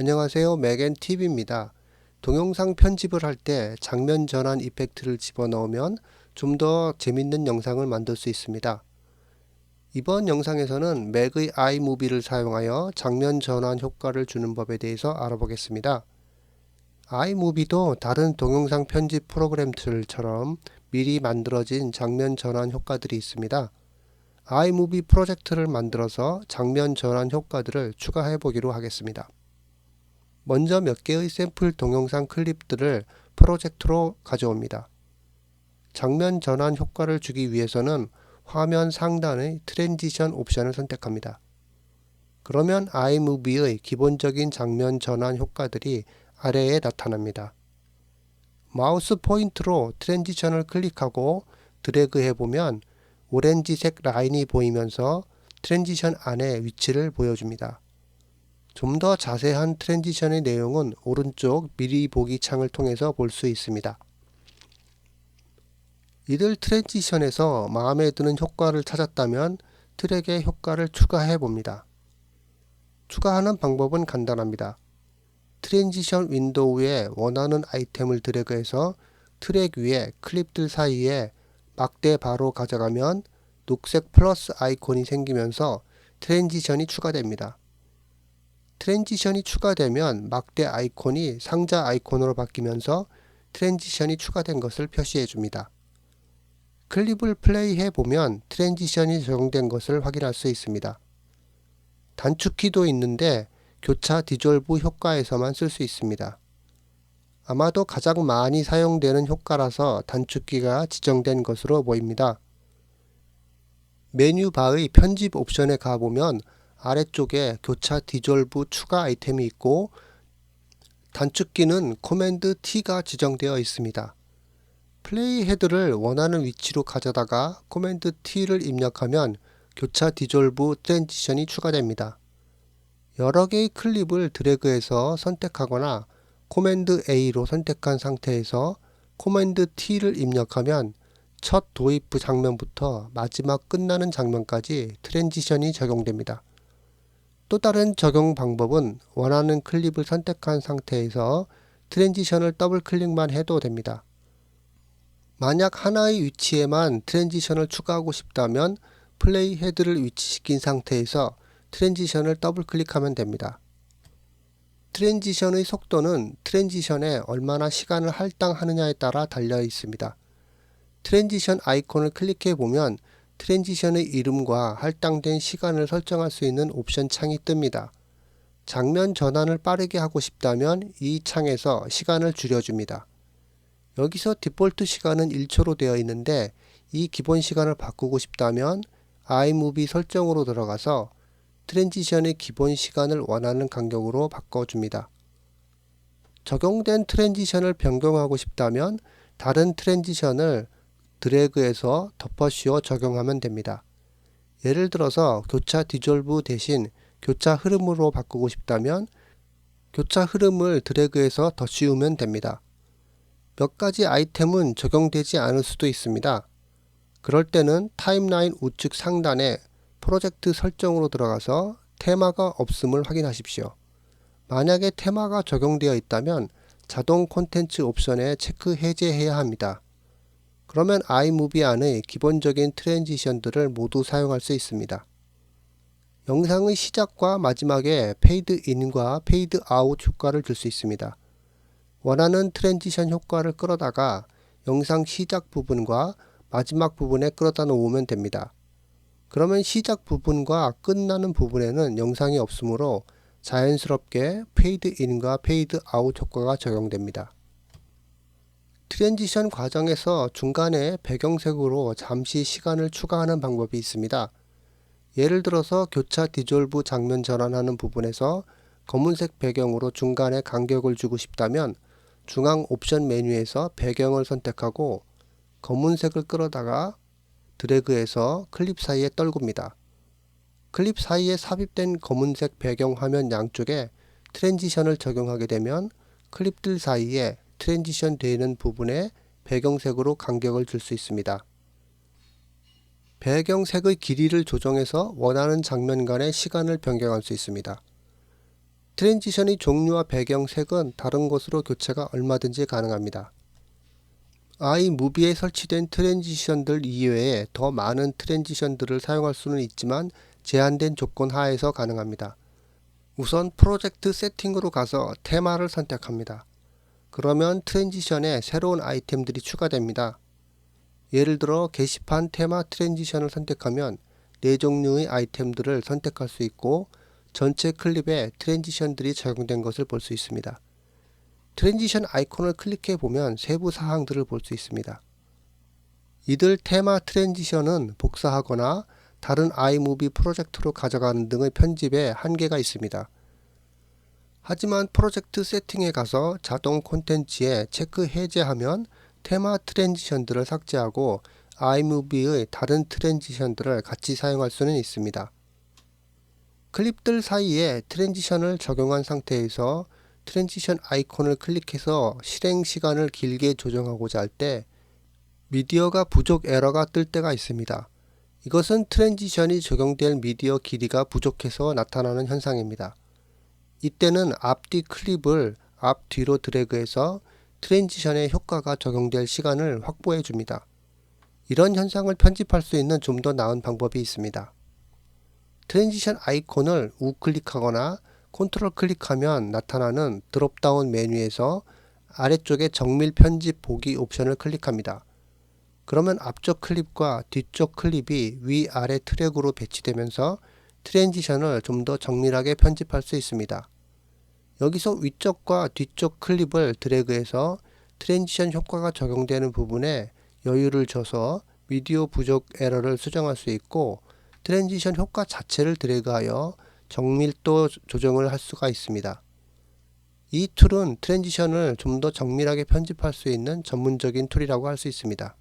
안녕하세요. 맥앤TV입니다. 동영상 편집을 할 때 장면 전환 이펙트를 집어넣으면 좀 더 재밌는 영상을 만들 수 있습니다. 이번 영상에서는 맥의 iMovie를 사용하여 장면 전환 효과를 주는 법에 대해서 알아보겠습니다. iMovie도 다른 동영상 편집 프로그램들처럼 미리 만들어진 장면 전환 효과들이 있습니다. iMovie 프로젝트를 만들어서 장면 전환 효과들을 추가해 보기로 하겠습니다. 먼저 몇 개의 샘플 동영상 클립들을 프로젝트로 가져옵니다. 장면 전환 효과를 주기 위해서는 화면 상단의 트랜지션 옵션을 선택합니다. 그러면 iMovie의 기본적인 장면 전환 효과들이 아래에 나타납니다. 마우스 포인트로 트랜지션을 클릭하고 드래그 해 보면 오렌지색 라인이 보이면서 트랜지션 안의 위치를 보여줍니다. 좀 더 자세한 트랜지션의 내용은 오른쪽 미리 보기 창을 통해서 볼 수 있습니다. 이들 트랜지션에서 마음에 드는 효과를 찾았다면 트랙에 효과를 추가해 봅니다. 추가하는 방법은 간단합니다. 트랜지션 윈도우에 원하는 아이템을 드래그해서 트랙 위에 클립들 사이에 막대 바로 가져가면 녹색 플러스 아이콘이 생기면서 트랜지션이 추가됩니다. 트랜지션이 추가되면 막대 아이콘이 상자 아이콘으로 바뀌면서 트랜지션이 추가된 것을 표시해 줍니다. 클립을 플레이해 보면 트랜지션이 적용된 것을 확인할 수 있습니다. 단축키도 있는데 교차 디졸브 효과에서만 쓸 수 있습니다. 아마도 가장 많이 사용되는 효과라서 단축키가 지정된 것으로 보입니다. 메뉴 바의 편집 옵션에 가보면 아래쪽에 교차 디졸브 추가 아이템이 있고 단축키는 코맨드 T가 지정되어 있습니다. 플레이 헤드를 원하는 위치로 가져다가 코맨드 T를 입력하면 교차 디졸브 트랜지션이 추가됩니다. 여러 개의 클립을 드래그해서 선택하거나 코맨드 A로 선택한 상태에서 코맨드 T를 입력하면 첫 도입부 장면부터 마지막 끝나는 장면까지 트랜지션이 적용됩니다. 또 다른 적용 방법은 원하는 클립을 선택한 상태에서 트랜지션을 더블 클릭만 해도 됩니다. 만약 하나의 위치에만 트랜지션을 추가하고 싶다면 플레이 헤드를 위치시킨 상태에서 트랜지션을 더블 클릭하면 됩니다. 트랜지션의 속도는 트랜지션에 얼마나 시간을 할당하느냐에 따라 달려 있습니다. 트랜지션 아이콘을 클릭해 보면 트랜지션의 이름과 할당된 시간을 설정할 수 있는 옵션 창이 뜹니다. 장면 전환을 빠르게 하고 싶다면 이 창에서 시간을 줄여줍니다. 여기서 디폴트 시간은 1초로 되어 있는데 이 기본 시간을 바꾸고 싶다면 iMovie 설정으로 들어가서 트랜지션의 기본 시간을 원하는 간격으로 바꿔줍니다. 적용된 트랜지션을 변경하고 싶다면 다른 트랜지션을 드래그해서 덮어씌워 적용하면 됩니다. 예를 들어서 교차 디졸브 대신 교차 흐름으로 바꾸고 싶다면 교차 흐름을 드래그해서 더 씌우면 됩니다. 몇 가지 아이템은 적용되지 않을 수도 있습니다. 그럴 때는 타임라인 우측 상단에 프로젝트 설정으로 들어가서 테마가 없음을 확인하십시오. 만약에 테마가 적용되어 있다면 자동 콘텐츠 옵션에 체크 해제해야 합니다. 그러면 iMovie 안의 기본적인 트랜지션들을 모두 사용할 수 있습니다. 영상의 시작과 마지막에 페이드 인과 페이드 아웃 효과를 줄 수 있습니다. 원하는 트랜지션 효과를 끌어다가 영상 시작 부분과 마지막 부분에 끌어다 놓으면 됩니다. 그러면 시작 부분과 끝나는 부분에는 영상이 없으므로 자연스럽게 페이드 인과 페이드 아웃 효과가 적용됩니다. 트랜지션 과정에서 중간에 배경색으로 잠시 시간을 추가하는 방법이 있습니다. 예를 들어서 교차 디졸브 장면 전환하는 부분에서 검은색 배경으로 중간에 간격을 주고 싶다면 중앙 옵션 메뉴에서 배경을 선택하고 검은색을 끌어다가 드래그해서 클립 사이에 떨굽니다. 클립 사이에 삽입된 검은색 배경 화면 양쪽에 트랜지션을 적용하게 되면 클립들 사이에 트랜지션 되는 부분에 배경색으로 간격을 줄 수 있습니다. 배경색의 길이를 조정해서 원하는 장면 간의 시간을 변경할 수 있습니다. 트랜지션의 종류와 배경색은 다른 곳으로 교체가 얼마든지 가능합니다. iMovie에 설치된 트랜지션들 이외에 더 많은 트랜지션들을 사용할 수는 있지만 제한된 조건 하에서 가능합니다. 우선 프로젝트 세팅으로 가서 테마를 선택합니다. 그러면 트랜지션에 새로운 아이템들이 추가됩니다. 예를 들어 게시판 테마 트랜지션을 선택하면 네 종류의 아이템들을 선택할 수 있고 전체 클립에 트랜지션들이 적용된 것을 볼 수 있습니다. 트랜지션 아이콘을 클릭해 보면 세부 사항들을 볼 수 있습니다. 이들 테마 트랜지션은 복사하거나 다른 아이무비 프로젝트로 가져가는 등의 편집에 한계가 있습니다. 하지만 프로젝트 세팅에 가서 자동 콘텐츠에 체크 해제하면 테마 트랜지션들을 삭제하고 iMovie의 다른 트랜지션들을 같이 사용할 수는 있습니다. 클립들 사이에 트랜지션을 적용한 상태에서 트랜지션 아이콘을 클릭해서 실행 시간을 길게 조정하고자 할 때 미디어가 부족 에러가 뜰 때가 있습니다. 이것은 트랜지션이 적용될 미디어 길이가 부족해서 나타나는 현상입니다. 이때는 앞뒤 클립을 앞뒤로 드래그해서 트랜지션의 효과가 적용될 시간을 확보해 줍니다. 이런 현상을 편집할 수 있는 좀 더 나은 방법이 있습니다. 트랜지션 아이콘을 우클릭하거나 컨트롤 클릭하면 나타나는 드롭다운 메뉴에서 아래쪽에 정밀 편집 보기 옵션을 클릭합니다. 그러면 앞쪽 클립과 뒤쪽 클립이 위아래 트랙으로 배치되면서 트랜지션을 좀 더 정밀하게 편집할 수 있습니다. 여기서 위쪽과 뒤쪽 클립을 드래그해서 트랜지션 효과가 적용되는 부분에 여유를 줘서 미디어 부족 에러를 수정할 수 있고 트랜지션 효과 자체를 드래그하여 정밀도 조정을 할 수가 있습니다. 이 툴은 트랜지션을 좀 더 정밀하게 편집할 수 있는 전문적인 툴이라고 할 수 있습니다.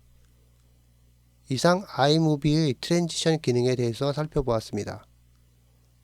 이상 iMovie의 트랜지션 기능에 대해서 살펴보았습니다.